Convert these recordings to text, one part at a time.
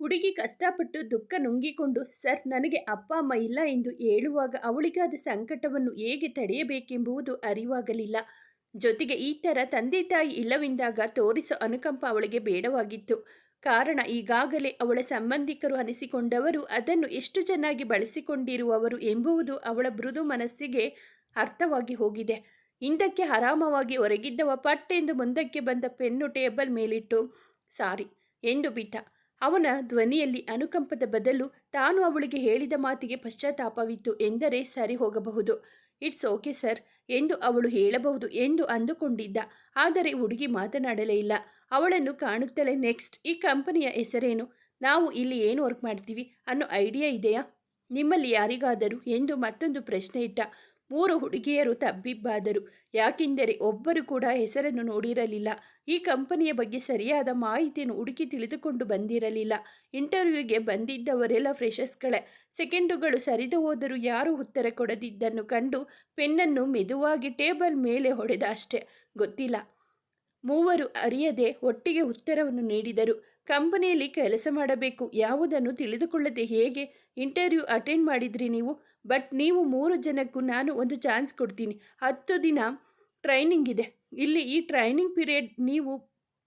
ಹುಡುಗಿ ಕಷ್ಟಪಟ್ಟು ದುಃಖ ನುಂಗಿಕೊಂಡು, ಸರ್, ನನಗೆ ಅಪ್ಪ, ಅಮ್ಮ ಇಲ್ಲ ಎಂದು ಹೇಳುವಾಗ ಅವಳಿಗಾದ ಸಂಕಟವನ್ನು ಹೇಗೆ ತಡೆಯಬೇಕೆಂಬುದು ಅರಿವಾಗಲಿಲ್ಲ. ಜೊತೆಗೆ ಈ ಥರ ತಂದೆ ತಾಯಿ ಇಲ್ಲವೆಂದಾಗ ತೋರಿಸೋ ಅನುಕಂಪ ಅವಳಿಗೆ ಬೇಡವಾಗಿತ್ತು. ಕಾರಣ ಈಗಾಗಲೇ ಅವಳ ಸಂಬಂಧಿಕರು ಅನಿಸಿಕೊಂಡವರು ಅದನ್ನು ಎಷ್ಟು ಚೆನ್ನಾಗಿ ಬಳಸಿಕೊಂಡಿರುವವರು ಎಂಬುವುದು ಅವಳ ಮೃದು ಮನಸ್ಸಿಗೆ ಅರ್ಥವಾಗಿ ಹೋಗಿದೆ. ಹಿಂದಕ್ಕೆ ಆರಾಮವಾಗಿ ಹೊರಗಿದ್ದವ ಪಟ್ಟೆಂದು ಮುಂದಕ್ಕೆ ಬಂದ ಪೆನ್ನು ಟೇಬಲ್ ಮೇಲಿಟ್ಟು, ಸಾರಿ ಎಂದು ಬಿಟ್ಟ. ಅವನ ಧ್ವನಿಯಲ್ಲಿ ಅನುಕಂಪದ ಬದಲು ತಾನು ಅವಳಿಗೆ ಹೇಳಿದ ಮಾತಿಗೆ ಪಶ್ಚಾತ್ತಾಪವಿತ್ತು ಎಂದರೆ ಸರಿ ಹೋಗಬಹುದು. It's okay sir. ಎಂದು ಅವಳು ಹೇಳಬಹುದು ಎಂದು ಅಂದುಕೊಂಡಿದ್ದ. ಆದರೆ ಹುಡುಗಿ ಮಾತನಾಡಲೇ ಇಲ್ಲ. ಅವಳನ್ನು ಕಾಣುತ್ತಲೇ ನೆಕ್ಸ್ಟ್. ಈ ಕಂಪನಿಯ ಹೆಸರೇನು? ನಾವು ಇಲ್ಲಿ ಏನು ವರ್ಕ್ ಮಾಡ್ತೀವಿ? ಅನ್ನೋ ಐಡಿಯಾ ಇದೆಯಾ? ನಿಮ್ಮಲ್ಲಿ ಯಾರಿಗಾದರೂ? ಎಂದು ಮತ್ತೊಂದು ಪ್ರಶ್ನೆ ಇಟ್ಟ. ಮೂರು ಹುಡುಗಿಯರು ತಬ್ಬಿಬ್ಬಾದರು. ಯಾಕೆಂದರೆ ಒಬ್ಬರು ಕೂಡ ಹೆಸರನ್ನು ನೋಡಿರಲಿಲ್ಲ. ಈ ಕಂಪನಿಯ ಬಗ್ಗೆ ಸರಿಯಾದ ಮಾಹಿತಿಯನ್ನು ಹುಡುಕಿ ತಿಳಿದುಕೊಂಡು ಬಂದಿರಲಿಲ್ಲ. ಇಂಟರ್ವ್ಯೂಗೆ ಬಂದಿದ್ದವರೆಲ್ಲ ಫ್ರೆಷರ್ಸ್ಗಳೇ ಸೆಕೆಂಡುಗಳು ಸರಿದು ಹೋದರೂ ಯಾರೂ ಉತ್ತರ ಕೊಡದಿದ್ದನ್ನು ಕಂಡು ಪೆನ್ನನ್ನು ಮೆದುವಾಗಿ ಟೇಬಲ್ ಮೇಲೆ ಹೊಡೆದ ಅಷ್ಟೇ. ಗೊತ್ತಿಲ್ಲ. ಮೂವರು ಅರಿಯದೆ ಒಟ್ಟಿಗೆ ಉತ್ತರವನ್ನು ನೀಡಿದರು. ಕಂಪನಿಯಲ್ಲಿ ಕೆಲಸ ಮಾಡಬೇಕು ಯಾವುದನ್ನು ತಿಳಿದುಕೊಳ್ಳದೆ ಹೇಗೆ ಇಂಟರ್ವ್ಯೂ ಅಟೆಂಡ್ ಮಾಡಿದ್ರಿ ನೀವು? ಬಟ್ ನೀವು ಮೂರು ಜನಕ್ಕೂ ನಾನು ಒಂದು ಚಾನ್ಸ್ ಕೊಡ್ತೀನಿ. ಹತ್ತು ದಿನ ಟ್ರೈನಿಂಗ್ ಇದೆ. ಇಲ್ಲಿ ಈ ಟ್ರೈನಿಂಗ್ ಪೀರಿಯಡ್ ನೀವು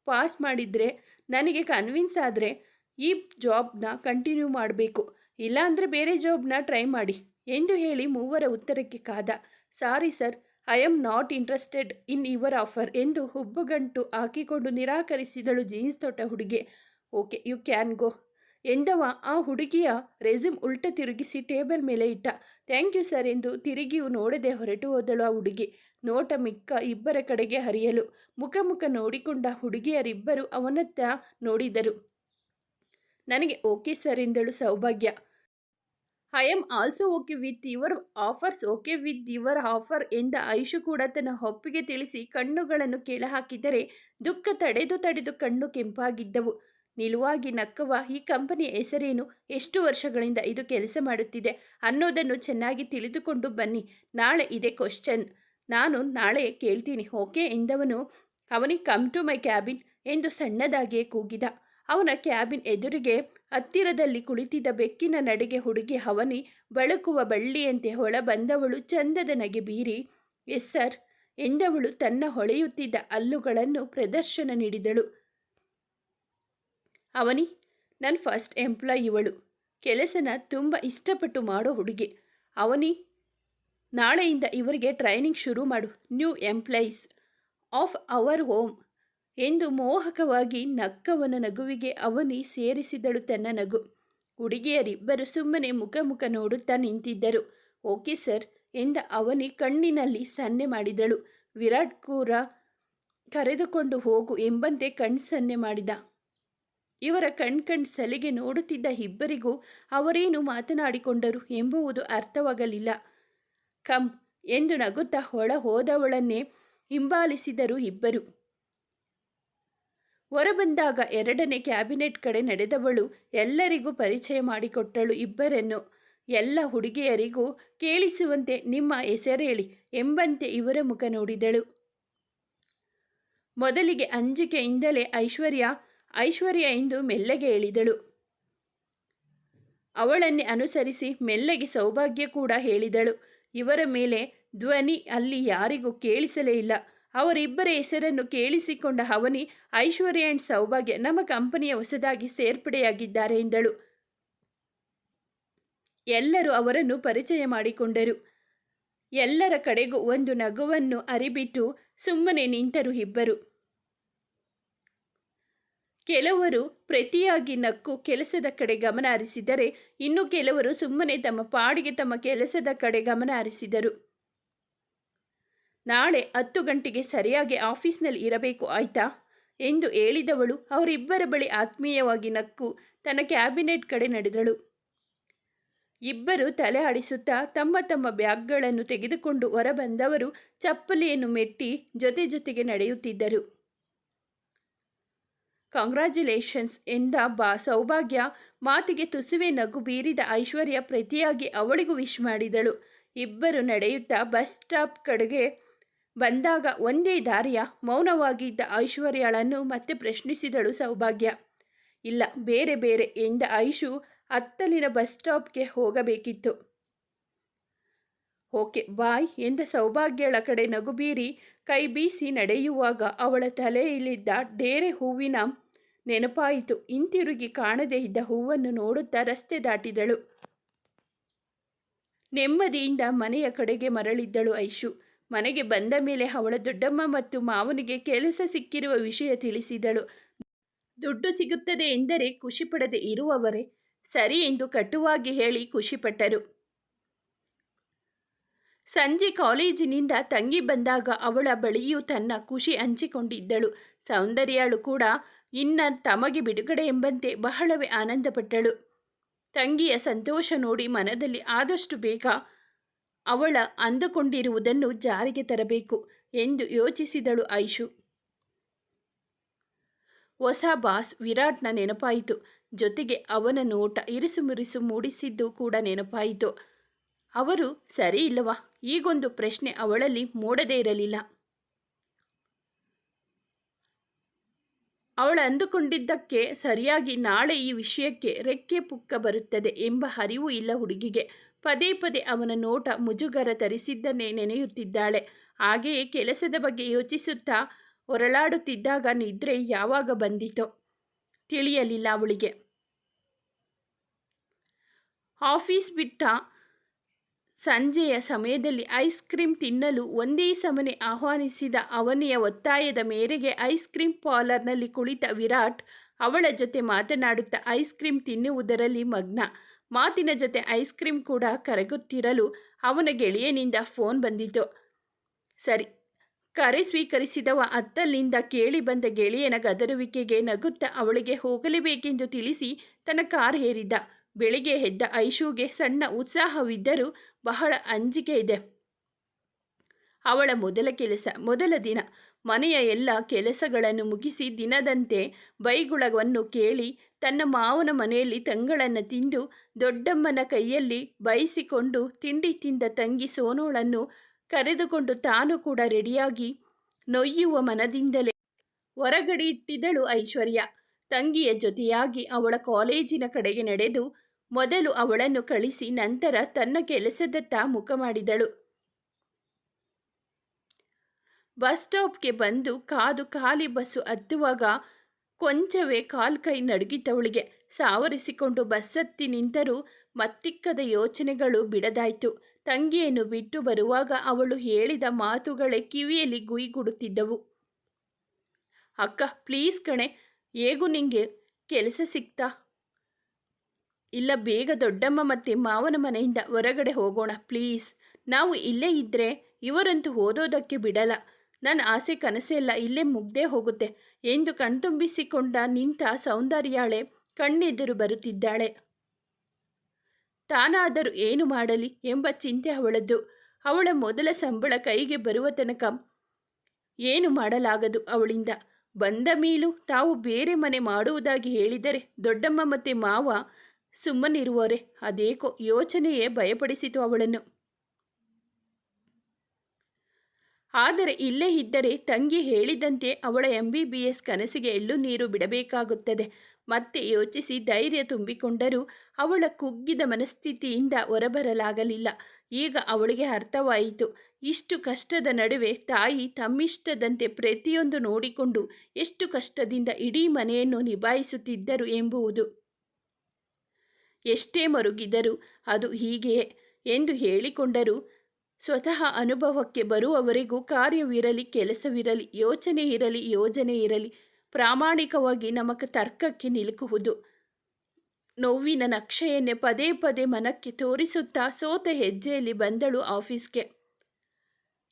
ಪಾಸ್ ಮಾಡಿದರೆ ನನಗೆ ಕನ್ವಿನ್ಸ್ ಆದರೆ ಈ ಜಾಬ್ನ ಕಂಟಿನ್ಯೂ ಮಾಡಬೇಕು. ಇಲ್ಲಾಂದರೆ ಬೇರೆ ಜಾಬ್ನ ಟ್ರೈ ಮಾಡಿ. ಎಂದು ಹೇಳಿ ಮೂವರ ಉತ್ತರಕ್ಕೆ ಕಾದ. Sorry sir, I am not interested in your offer ಎಂದು ಹುಬ್ಬುಗಂಟು ಹಾಕಿಕೊಂಡು ನಿರಾಕರಿಸಿದಳು ಜೀನ್ಸ್ ತೊಟ್ಟ ಹುಡುಗಿ. Okay, you can go. ಎಂದವ, ಆ ಹುಡುಗಿಯ ರೆಸ್ಯೂಮ್ ಉಲ್ಟ ತಿರುಗಿಸಿ ಟೇಬಲ್ ಮೇಲೆ ಇಟ್ಟ. ಥ್ಯಾಂಕ್ ಯು ಸರ್ ಎಂದು ತಿರುಗಿಯು ನೋಡದೆ ಹೊರಟು ಹೋದಳು ಆ ಹುಡುಗಿ. ನೋಟ ಮಿಕ್ಕ ಇಬ್ಬರ ಕಡೆಗೆ ಹರಿಯಲು. ಮುಖ ಮುಖ ನೋಡಿಕೊಂಡ ಹುಡುಗಿಯರಿಬ್ಬರು ಅವನತ್ತ ನೋಡಿದರು. ನನಗೆ ಓಕೆ ಸರ್ ಎಂದಳು Saubhagya. I am also okay with your offers, okay with your offer ಎಂದ ಐಶು ಕೂಡ ತನ್ನ ಒಪ್ಪಿಗೆ ತಿಳಿಸಿ ಕಣ್ಣುಗಳನ್ನು ಕೆಳಹಾಕಿದರೆ ದುಃಖ ತಡೆದು ತಡೆದು ಕಣ್ಣು ಕೆಂಪಾಗಿದ್ದವು. ನಿಲುವಾಗಿ ನಕ್ಕವ ಈ ಕಂಪನಿಯ ಹೆಸರೇನು? ಎಷ್ಟು ವರ್ಷಗಳಿಂದ ಇದು ಕೆಲಸ ಮಾಡುತ್ತಿದೆ? ಅನ್ನೋದನ್ನು ಚೆನ್ನಾಗಿ ತಿಳಿದುಕೊಂಡು ಬನ್ನಿ. ನಾಳೆ ಇದೆ ಕ್ವಶನ್ ನಾನು ನಾಳೆ ಕೇಳ್ತೀನಿ, ಓಕೆ? ಎಂದವನು, ಅವನಿಗೆ ಕಮ್ ಟು ಮೈ ಕ್ಯಾಬಿನ್ ಎಂದು ಸಣ್ಣದಾಗಿಯೇ ಕೂಗಿದ. ಅವನ ಕ್ಯಾಬಿನ್ ಎದುರಿಗೆ ಹತ್ತಿರದಲ್ಲಿ ಕುಳಿತಿದ್ದ ಬೆಕ್ಕಿನ ನಡೆಗೆ ಹುಡುಗಿ ಅವನಿ ಬಳುಕುವ ಬಳ್ಳಿಯಂತೆ ಹೊಳ ಬಂದವಳು ಚಂದದ ನಗೆ ಬೀರಿ, ಎಸ್ ಸರ್ ಎಂದವಳು ತನ್ನ ಹೊಳೆಯುತ್ತಿದ್ದ ಹಲ್ಲುಗಳನ್ನು ಪ್ರದರ್ಶನ ನೀಡಿದಳು. ಅವನಿ ನನ್ನ ಫಸ್ಟ್ ಎಂಪ್ಲಾಯ್ ಇವಳು. ಕೆಲಸನ ತುಂಬ ಇಷ್ಟಪಟ್ಟು ಮಾಡೋ ಹುಡುಗಿ. ಅವನಿ, ನಾಳೆಯಿಂದ ಇವರಿಗೆ ಟ್ರೈನಿಂಗ್ ಶುರು ಮಾಡು. New employees of our home ಎಂದು ಮೋಹಕವಾಗಿ ನಕ್ಕವನ ನಗುವಿಗೆ ಅವನಿ ಸೇರಿಸಿದಳು ತನ್ನ ನಗು. ಹುಡುಗಿಯರಿಬ್ಬರು ಸುಮ್ಮನೆ ಮುಖ ಮುಖ ನೋಡುತ್ತಾ ನಿಂತಿದ್ದರು. ಓಕೆ ಸರ್ ಎಂದ ಅವನಿ ಕಣ್ಣಿನಲ್ಲಿ ಸನ್ನೆ ಮಾಡಿದಳು. ವಿರಾಟ್ ಕೂರ ಕರೆದುಕೊಂಡು ಹೋಗು ಎಂಬಂತೆ ಕಣ್ ಸನ್ನೆ ಮಾಡಿದ. ಇವರ ಕಣ್ ಕಣ್ ಸಲಿಗೆ ನೋಡುತ್ತಿದ್ದ ಇಬ್ಬರಿಗೂ ಅವರೇನು ಮಾತನಾಡಿಕೊಂಡರು ಎಂಬುವುದು ಅರ್ಥವಾಗಲಿಲ್ಲ. ಕಂ ಎಂದು ನಗುತ್ತಾ ಹೊಳ ಹೋದವಳನ್ನೇ ಹಿಂಬಾಲಿಸಿದರು ಇಬ್ಬರು. ಹೊರಬಂದಾಗ ಎರಡನೇ ಕ್ಯಾಬಿನೆಟ್ ಕಡೆ ನಡೆದವಳು ಎಲ್ಲರಿಗೂ ಪರಿಚಯ ಮಾಡಿಕೊಟ್ಟಳು ಇಬ್ಬರನ್ನು. ಎಲ್ಲ ಹುಡುಗಿಯರಿಗೂ ಕೇಳಿಸುವಂತೆ ನಿಮ್ಮ ಹೆಸರೇಳಿ ಎಂಬಂತೆ ಇವರ ಮುಖ ನೋಡಿದಳು. ಮೊದಲಿಗೆ ಅಂಜಿಕೆಯಿಂದಲೇ ಐಶ್ವರ್ಯ ಐಶ್ವರ್ಯ ಎಂದು ಮೆಲ್ಲಗೆ ಹೇಳಿದಳು ಅವಳನ್ನೇ ಅನುಸರಿಸಿ ಮೆಲ್ಲಗೆ ಸೌಭಾಗ್ಯ ಕೂಡ ಹೇಳಿದಳು. ಇವರ ಮೇಲೆ ಧ್ವನಿ ಅಲ್ಲಿ ಯಾರಿಗೂ ಕೇಳಿಸಲೇ ಇಲ್ಲ. ಅವರಿಬ್ಬರ ಹೆಸರನ್ನು ಕೇಳಿಸಿಕೊಂಡ ಅವನಿ ಐಶ್ವರ್ಯ ಆ್ಯಂಡ್ ಸೌಭಾಗ್ಯ ನಮ್ಮ ಕಂಪನಿಯ ಹೊಸದಾಗಿ ಸೇರ್ಪಡೆಯಾಗಿದ್ದಾರೆ ಎಂದಳು. ಎಲ್ಲರೂ ಅವರನ್ನು ಪರಿಚಯ ಮಾಡಿಕೊಂಡರು. ಎಲ್ಲರ ಕಡೆಗೂ ಒಂದು ನಗುವನ್ನು ಅರಿಬಿಟ್ಟು ಸುಮ್ಮನೆ ನಿಂತರು ಇಬ್ಬರು. ಕೆಲವರು ಪ್ರತಿಯಾಗಿ ನಕ್ಕು ಕೆಲಸದ ಕಡೆ ಗಮನ ಹರಿಸಿದರೆ, ಇನ್ನು ಕೆಲವರು ಸುಮ್ಮನೆ ತಮ್ಮ ಪಾಡಿಗೆ ತಮ್ಮ ಕೆಲಸದ ಕಡೆ ಗಮನ ಹರಿಸಿದರು. ನಾಳೆ ಹತ್ತು ಗಂಟೆಗೆ ಸರಿಯಾಗಿ ಆಫೀಸ್ನಲ್ಲಿ ಇರಬೇಕು, ಆಯ್ತಾ? ಎಂದು ಹೇಳಿದವಳು ಅವರಿಬ್ಬರ ಬಳಿ ಆತ್ಮೀಯವಾಗಿ ನಕ್ಕು ತನ್ನ ಕ್ಯಾಬಿನೆಟ್ ಕಡೆ ನಡೆದಳು. ಇಬ್ಬರು ತಲೆ ಆಡಿಸುತ್ತಾ ತಮ್ಮ ತಮ್ಮ ಬ್ಯಾಗ್ಗಳನ್ನು ತೆಗೆದುಕೊಂಡು ಹೊರಬಂದವರು ಚಪ್ಪಲಿಯನ್ನು ಮೆಟ್ಟಿ ಜೊತೆ ಜೊತೆಗೆ ನಡೆಯುತ್ತಿದ್ದರು. ಕಾಂಗ್ರ್ಯಾಚುಲೇಷನ್ಸ್ ಎಂದ ಬಾ. ಸೌಭಾಗ್ಯ. ಮಾತಿಗೆ ತುಸುವೆ ನಗು ಬೀರಿದ ಐಶ್ವರ್ಯ ಪ್ರತಿಯಾಗಿ ಅವಳಿಗೂ ವಿಶ್ ಮಾಡಿದಳು. ಇಬ್ಬರು ನಡೆಯುತ್ತಾ ಬಸ್ ಸ್ಟಾಪ್ ಕಡೆಗೆ ಬಂದಾಗ ಒಂದೇ ದಾರಿಯ ಮೌನವಾಗಿದ್ದ ಐಶ್ವರ್ಯಳನ್ನು ಮತ್ತೆ ಪ್ರಶ್ನಿಸಿದಳು ಸೌಭಾಗ್ಯ. ಇಲ್ಲ, ಬೇರೆ ಬೇರೆ, ಎಂದ ಐಶು ಅತ್ತಲಿನ ಬಸ್ ಸ್ಟಾಪ್ಗೆ ಹೋಗಬೇಕಿತ್ತು. ಓಕೆ ಬಾಯ್ ಎಂದ ಸೌಭಾಗ್ಯಳ ಕಡೆ ನಗು ಬೀರಿ ಕೈ ಬೀಸಿ ನಡೆಯುವಾಗ ಅವಳ ತಲೆಯಲ್ಲಿದ್ದ ಡೇರೆ ಹೂವಿನ ನೆನಪಾಯಿತು. ಹಿಂತಿರುಗಿ ಕಾಣದೇ ಇದ್ದ ಹೂವನ್ನು ನೋಡುತ್ತಾ ರಸ್ತೆ ದಾಟಿದಳು. ನೆಮ್ಮದಿಯಿಂದ ಮನೆಯ ಕಡೆಗೆ ಮರಳಿದ್ದಳು ಐಶು. ಮನೆಗೆ ಬಂದ ಮೇಲೆ ಅವಳ ದೊಡ್ಡಮ್ಮ ಮತ್ತು ಮಾವನಿಗೆ ಕೆಲಸ ಸಿಕ್ಕಿರುವ ವಿಷಯ ತಿಳಿಸಿದಳು. ದುಡ್ಡು ಸಿಗುತ್ತದೆ ಎಂದರೆ ಖುಷಿಪಡದೆ ಇರುವವರೇ. ಸರಿ ಎಂದು ಕಟುವಾಗಿ ಹೇಳಿ ಖುಷಿಪಟ್ಟರು ಸಂಜೆ ಕಾಲೇಜಿನಿಂದ ತಂಗಿ ಬಂದಾಗ ಅವಳ ಬಳಿಯೂ ತನ್ನ ಖುಷಿ ಹಂಚಿಕೊಂಡಿದ್ದಳು. ಸೌಂದರ್ಯಾಳು ಕೂಡ ಇನ್ನ ತಮಗೆ ಬಿಡುಗಡೆ ಎಂಬಂತೆ ಬಹಳವೇ ಆನಂದಪಟ್ಟಳು. ತಂಗಿಯ ಸಂತೋಷ ನೋಡಿ ಮನದಲ್ಲಿ ಆದಷ್ಟು ಬೇಗ ಅವಳ ಅಂದುಕೊಂಡಿರುವುದನ್ನು ಜಾರಿಗೆ ತರಬೇಕು ಎಂದು ಯೋಚಿಸಿದಳು ಐಶು. ಹೊಸ ಬಾಸ್ ವಿರಾಟ್ನ ನೆನಪಾಯಿತು. ಜೊತೆಗೆ ಅವನ ನೋಟ ಇರಿಸುಮುರಿಸು ಮೂಡಿಸಿದ್ದು ಕೂಡ ನೆನಪಾಯಿತು. ಅವರು ಸರಿ ಇಲ್ಲವಾ? ಈಗೊಂದು ಪ್ರಶ್ನೆ ಅವಳಲ್ಲಿ ಮೂಡದೇ ಇರಲಿಲ್ಲ. ಅವಳು ಅಂದುಕೊಂಡಿದ್ದಕ್ಕೆ ಸರಿಯಾಗಿ ನಾಳೆ ಈ ವಿಷಯಕ್ಕೆ ರೆಕ್ಕೆ ಪುಕ್ಕ ಬರುತ್ತದೆ ಎಂಬ ಅರಿವು ಇಲ್ಲ ಹುಡುಗಿಗೆ. ಪದೇ ಪದೇ ಅವನ ನೋಟ ಮುಜುಗರ ತರಿಸಿದ್ದನ್ನೇ ನೆನೆಯುತ್ತಿದ್ದಾಳೆ. ಹಾಗೆಯೇ ಕೆಲಸದ ಬಗ್ಗೆ ಯೋಚಿಸುತ್ತಾ ಹೊರಳಾಡುತ್ತಿದ್ದಾಗ ನಿದ್ರೆ ಯಾವಾಗ ಬಂದಿತೋ ತಿಳಿಯಲಿಲ್ಲ ಅವಳಿಗೆ. ಆಫೀಸ್ ಬಿಟ್ಟ ಸಂಜೆಯ ಸಮಯದಲ್ಲಿ ಐಸ್ ಕ್ರೀಮ್ ತಿನ್ನಲು ಒಂದೇ ಸಮನೆ ಆಹ್ವಾನಿಸಿದ ಅವನಿಯ ಒತ್ತಾಯದ ಮೇರೆಗೆ ಐಸ್ ಕ್ರೀಮ್ ಪಾರ್ಲರ್ನಲ್ಲಿ ಕುಳಿತ ವಿರಾಟ್ ಅವಳ ಜೊತೆ ಮಾತನಾಡುತ್ತಾ ಐಸ್ ಕ್ರೀಮ್ ತಿನ್ನುವುದರಲ್ಲಿ ಮಗ್ನ. ಮಾತಿನ ಜೊತೆ ಐಸ್ ಕ್ರೀಮ್ ಕೂಡ ಕರಗುತ್ತಿರಲು ಅವನ ಗೆಳೆಯನಿಂದ ಫೋನ್ ಬಂದಿತು. ಸರಿ, ಕರೆ ಸ್ವೀಕರಿಸಿದವ ಅತ್ತಲ್ಲಿಂದ ಕೇಳಿ ಬಂದ ಗೆಳೆಯನ ಗದರುವಿಕೆಗೆ ನಗುತ್ತಾ ಅವಳಿಗೆ ಹೋಗಲೇಬೇಕೆಂದು ತಿಳಿಸಿ ತನ್ನ ಕಾರ್ ಹೇರಿದ್ದ ಬೆಳಿಗ್ಗೆ ಎದ್ದ ಐಶುಗೆ ಸಣ್ಣ ಉತ್ಸಾಹವಿದ್ದರೂ ಬಹಳ ಅಂಜಿಕೆ ಇದೆ. ಅವಳ ಮೊದಲ ಕೆಲಸ, ಮೊದಲ ದಿನ. ಮನೆಯ ಎಲ್ಲ ಕೆಲಸಗಳನ್ನು ಮುಗಿಸಿ ದಿನದಂತೆ ಬೈಗುಳವನ್ನು ಕೇಳಿ ತನ್ನ ಮಾವನ ಮನೆಯಲ್ಲಿ ತಂಗಳನ್ನು ತಿಂದು ದೊಡ್ಡಮ್ಮನ ಕೈಯಲ್ಲಿ ಬಯಸಿಕೊಂಡು ತಿಂಡಿ ತಿಂದ ತಂಗಿ ಸೋನೋಳನ್ನು ಕರೆದುಕೊಂಡು ತಾನು ಕೂಡ ರೆಡಿಯಾಗಿ ನೊಯ್ಯುವ ಮನದಿಂದಲೇ ಹೊರಗಡೆ ಇಟ್ಟಿದ್ದಳು ಐಶ್ವರ್ಯ. ತಂಗಿಯ ಜೊತೆಯಾಗಿ ಅವಳ ಕಾಲೇಜಿನ ಕಡೆಗೆ ನಡೆದು ಮೊದಲು ಅವಳನ್ನು ಕಳಿಸಿ ನಂತರ ತನ್ನ ಕೆಲಸದತ್ತ ಮುಖ ಮಾಡಿದಳು. ಬಸ್ ಸ್ಟಾಪ್ಗೆ ಬಂದು ಕಾದು ಖಾಲಿ ಬಸ್ಸು ಹತ್ತುವಾಗ ಕೊಂಚವೇ ಕಾಲ್ ಕೈ ನಡುಗಿತವಳಿಗೆ ಸಾವರಿಸಿಕೊಂಡು ಬಸ್ ಹತ್ತಿ ನಿಂತರೂ ಮತ್ತಿಕ್ಕದ ಯೋಚನೆಗಳು ಬಿಡದಾಯ್ತು. ತಂಗಿಯನ್ನು ಬಿಟ್ಟು ಬರುವಾಗ ಅವಳು ಹೇಳಿದ ಮಾತುಗಳೇ ಕಿವಿಯಲ್ಲಿ ಗುಯಿಗುಡುತ್ತಿದ್ದವು. ಅಕ್ಕ ಪ್ಲೀಸ್ ಕಣೆ, ಹೇಗೂ ನಿಂಗೆ? ಕೆಲಸ ಸಿಕ್ತಾ? ಇಲ್ಲ, ಬೇಗ ದೊಡ್ಡಮ್ಮ ಮತ್ತೆ ಮಾವನ ಮನೆಯಿಂದ ಹೊರಗಡೆ ಹೋಗೋಣ, ಪ್ಲೀಸ್. ನಾವು ಇಲ್ಲೇ ಇದ್ದರೆ ಇವರಂತೂ ಓದೋದಕ್ಕೆ ಬಿಡಲ್ಲ. ನನ್ನ ಆಸೆ ಕನಸೆಲ್ಲ ಇಲ್ಲೇ ಮುಗ್ದೇ ಹೋಗುತ್ತೆ. ಎಂದು ಕಣ್ತುಂಬಿಸಿಕೊಂಡ ನಿಂತ ಸೌಂದರ್ಯಾಳೆ ಕಣ್ಣೆದುರು ಬರುತ್ತಿದ್ದಾಳೆ. ತಾನಾದರೂ ಏನು ಮಾಡಲಿ ಎಂಬ ಚಿಂತೆ ಅವಳದ್ದು. ಅವಳ ಮೊದಲ ಸಂಬಳ ಕೈಗೆ ಬರುವ ತನಕ ಏನು ಮಾಡಲಾಗದು ಅವಳಿಂದ? ಬಂದ ಮೇಲೂ ತಾವು ಬೇರೆ ಮನೆ ಮಾಡುವುದಾಗಿ ಹೇಳಿದರೆ ದೊಡ್ಡಮ್ಮ ಮತ್ತೆ ಮಾವ ಸುಮ್ಮನಿರುವರೆ. ಅದೇಕೋ ಯೋಚನೆಯೇ ಭಯಪಡಿಸಿತು ಅವಳನ್ನು. ಆದರೆ ಇಲ್ಲೇ ಇದ್ದರೆ ತಂಗಿ ಹೇಳಿದಂತೆ ಅವಳ ಎಂ ಬಿ ಬಿ ಎಸ್ ಕನಸಿಗೆ ಎಳ್ಳು ನೀರು ಬಿಡಬೇಕಾಗುತ್ತದೆ. ಮತ್ತೆ ಯೋಚಿಸಿ ಧೈರ್ಯ ತುಂಬಿಕೊಂಡರೂ ಅವಳ ಕುಗ್ಗಿದ ಮನಸ್ಥಿತಿಯಿಂದ ಹೊರಬರಲಾಗಲಿಲ್ಲ. ಈಗ ಅವಳಿಗೆ ಅರ್ಥವಾಯಿತು. ಇಷ್ಟು ಕಷ್ಟದ ನಡುವೆ ತಾಯಿ ತಮ್ಮಿಷ್ಟದಂತೆ ಪ್ರತಿಯೊಂದು ನೋಡಿಕೊಂಡು ಎಷ್ಟು ಕಷ್ಟದಿಂದ ಇಡೀ ಮನೆಯನ್ನು ನಿಭಾಯಿಸುತ್ತಿದ್ದರು ಎಂಬುವುದು. ಎಷ್ಟೇ ಮರುಗಿದರೂ ಅದು ಹೀಗೆಯೇ ಎಂದು ಹೇಳಿಕೊಂಡರು. ಸ್ವತಃ ಅನುಭವಕ್ಕೆ ಬರುವವರೆಗೂ ಕಾರ್ಯವಿರಲಿ, ಕೆಲಸವಿರಲಿ, ಯೋಚನೆ ಇರಲಿ, ಯೋಜನೆ ಇರಲಿ, ಪ್ರಾಮಾಣಿಕವಾಗಿ ನಮಕ ತರ್ಕಕ್ಕೆ ನಿಲುಕುವುದು. ನೋವಿನ ನಕ್ಷೆಯನ್ನೇ ಪದೇ ಪದೇ ಮನಕ್ಕೆ ತೋರಿಸುತ್ತಾ ಸೋತ ಹೆಜ್ಜೆಯಲ್ಲಿ ಬಂದಳು ಆಫೀಸ್ಗೆ.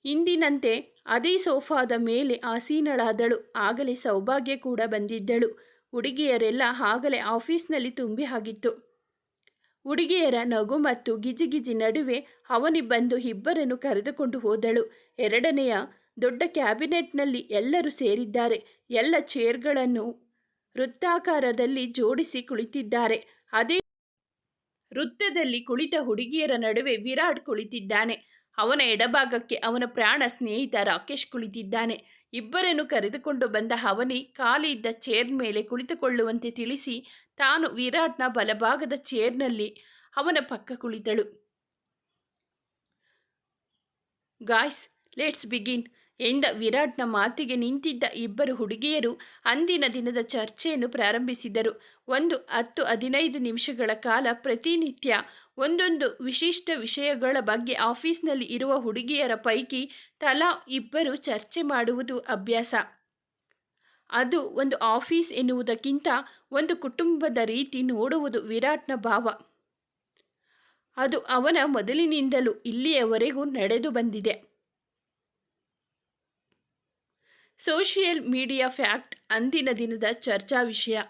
ಇಂದಿನಂತೆ ಅದೇ ಸೋಫಾದ ಮೇಲೆ ಆಸೀನಳಾದಳು. ಆಗಲೇ ಸೌಭಾಗ್ಯ ಕೂಡ ಬಂದಿದ್ದಳು. ಹುಡುಗಿಯರೆಲ್ಲ ಆಗಲೇ ಆಫೀಸ್ನಲ್ಲಿ ತುಂಬಿ ಆಗಿತ್ತು ಹುಡುಗಿಯರ ನಗು ಮತ್ತು ಗಿಜಿಗಿಜಿ ನಡುವೆ ಅವನಿ ಬಂದು ಇಬ್ಬರನ್ನು ಕರೆದುಕೊಂಡು ಹೋದಳು. ಎರಡನೆಯ ದೊಡ್ಡ ಕ್ಯಾಬಿನೆಟ್ನಲ್ಲಿ ಎಲ್ಲರೂ ಸೇರಿದ್ದಾರೆ. ಎಲ್ಲ ಚೇರ್ಗಳನ್ನು ವೃತ್ತಾಕಾರದಲ್ಲಿ ಜೋಡಿಸಿ ಕುಳಿತಿದ್ದಾರೆ. ಅದೇ ವೃತ್ತದಲ್ಲಿ ಕುಳಿತ ಹುಡುಗಿಯರ ನಡುವೆ ವಿರಾಟ್ ಕುಳಿತಿದ್ದಾನೆ. ಅವನ ಎಡಭಾಗಕ್ಕೆ ಅವನ ಪ್ರಾಣ ಸ್ನೇಹಿತ ರಾಕೇಶ್ ಕುಳಿತಿದ್ದಾನೆ. ಇಬ್ಬರನ್ನು ಕರೆದುಕೊಂಡು ಬಂದ ಅವನಿ ಖಾಲಿ ಇದ್ದ ಚೇರ್ ಮೇಲೆ ಕುಳಿತುಕೊಳ್ಳುವಂತೆ ತಿಳಿಸಿ ತಾನು ವಿರಾಟ್ನ ಬಲಭಾಗದ ಚೇರ್ನಲ್ಲಿ ಅವನ ಪಕ್ಕ ಕುಳಿತಳು. ಗಾಯ್ಸ್, ಲೆಟ್ಸ್ ಬಿಗಿನ್ ಎಂದ ವಿರಾಟ್ನ ಮಾತಿಗೆ ನಿಂತಿದ್ದ ಇಬ್ಬರು ಹುಡುಗಿಯರು ಅಂದಿನ ದಿನದ ಚರ್ಚೆಯನ್ನು ಪ್ರಾರಂಭಿಸಿದರು. ಒಂದು ಹತ್ತು ಹದಿನೈದು ನಿಮಿಷಗಳ ಕಾಲ ಪ್ರತಿನಿತ್ಯ ಒಂದೊಂದು ವಿಶಿಷ್ಟ ವಿಷಯಗಳ ಬಗ್ಗೆ ಆಫೀಸ್ನಲ್ಲಿ ಇರುವ ಹುಡುಗಿಯರ ಪೈಕಿ ತಲಾ ಇಬ್ಬರು ಚರ್ಚೆ ಮಾಡುವುದು ಅಭ್ಯಾಸ. ಅದು ಒಂದು ಆಫೀಸ್ ಎನ್ನುವುದಕ್ಕಿಂತ ಒಂದು ಕುಟುಂಬದ ರೀತಿ ನೋಡುವುದು ವಿರಾಟ್ನ ಭಾವ. ಅದು ಅವನ ಮೊದಲಿನಿಂದಲೂ ಇಲ್ಲಿಯವರೆಗೂ ನಡೆದು ಬಂದಿದೆ. ಸೋಷಿಯಲ್ ಮೀಡಿಯಾ ಫ್ಯಾಕ್ಟ್ ಅಂದಿನ ದಿನದ ಚರ್ಚಾ ವಿಷಯ.